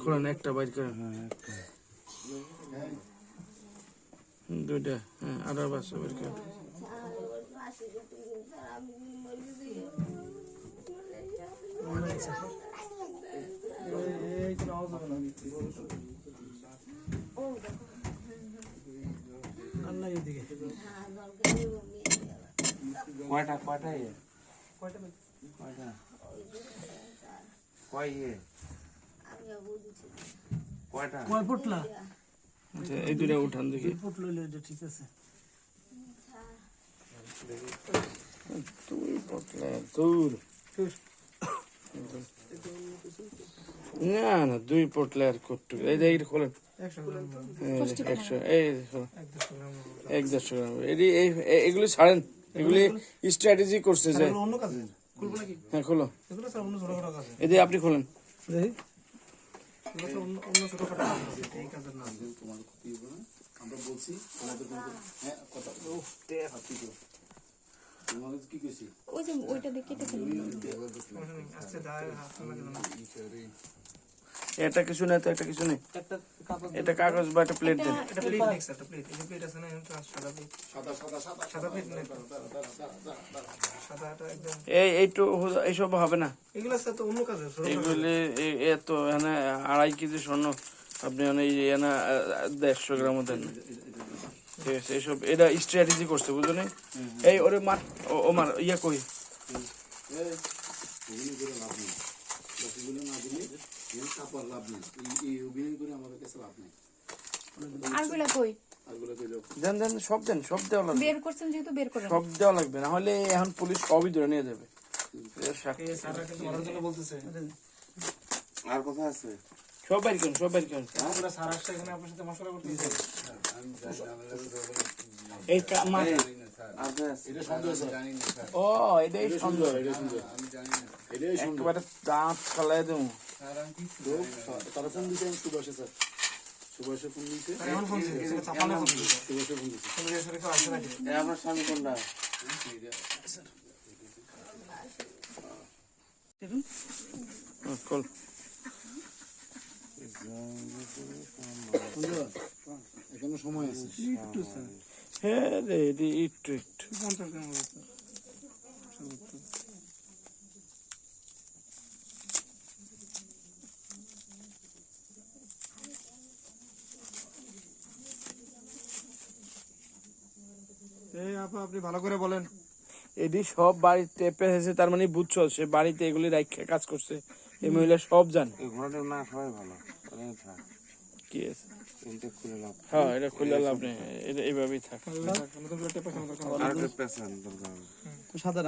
খোলেন একটা বাইর করেন। দুইটা হ্যাঁ আঠারো পাঁচশো বাইর করেন। কয়টা কয়টা ইয়ে কয়টা কয় ইয়ে কয়টা? কয় আচ্ছা এই উঠান দেখি। লইলে এটা ঠিক আছে। তুই পটলা না না দুই পটলা আর কট্টু এই যে এইটা খোলেন। একশো এই। এক দেড়শো গ্রাম এগুলি ছাড়েন। এগুলি স্ট্র্যাটেজি করছে যে অন্য কাজে। খুলবো নাকি? হ্যাঁ খোলো। এগুলো স্যার অন্য ছোটখাটো কাজে। এই যে আপনি খোলেন। দেখি। অন্য অন্য ছোটখাটো কাজ। এই কাজের নাম। তোমার ক্ষতি হবে না আমরা বলছি আমাদের হ্যাঁ কথা হাতি তো তোমাদের কি কইছি ওই যে ওইটা দিয়ে কেটে ফেলুন আচ্ছা দাঁড়ায় হাত। লাগে না এটা কিছু নেই তো এটা কিছু নেই এটা কাগজ বা একটা প্লেট দেন একটা প্লেট নেক্সট একটা প্লেট এই প্লেট আছে না এটা সাদা সাদা সাদা সাদা সাদা প্লেট নেই সাদাটা একদম এই এইটু এইসব হবে না এগুলো এত এখানে আড়াই কেজি স্বর্ণ আপনি মানে এই এখানে দেড়শো গ্রামও দেন ঠিক আছে এইসব এটা স্ট্র্যাটেজি করছে বুঝলেন এই ওরে মার ও- ও মার ইয়া কই অভিনয় করে লাভ নেই বাকিগুলো না দিলে এর কাপড় লাভ নেই। এই- অভিনয় করে আমাদের কাছে লাভ নেই। আরগুলা কই? দেন দেন সব দেন সব দেওয়া লাগবে। বের করছেন যেহেতু বের করেন। সব দেওয়া লাগবে না হলে এখন পুলিশ সবই ধরে নিয়ে যাবে। এ সাক্ষী। এই স্যাররা কিন্তু মারার জন্য বলতেছে। আর কোথায় আছে? সব বাইর করুন সব বাইর করুন। আমরা স্যার আসছে এখানে আপনার সাথে মশলা করতেছে এই কা- মা- আছে আছে? এটা ও এটাই সুন্দর এটাই সুন্দর। এটাই সুন্দর একেবারে দাঁত ফালাই দেবো। তারা সুভাষে স্যার হুম, এখনও সময় আছে হ্যাঁ রে একটু একটু। পঞ্চাশ গ্রাম হবে স্যার। এই আপা আপনি ভালো করে বলেন। এটি সব বাড়িতে পেয়েছে তার মানে বুঝছ সে বাড়িতে এগুলি রাখে কাজ করছে। এই মহিলা সব জানে। এই ঘোড়াটা না সবাই ভালো। কি আছে? খুলে লাভ। হ্যাঁ এটা খুলে লাভ নেই। এটা এইভাবেই থাক। সাদা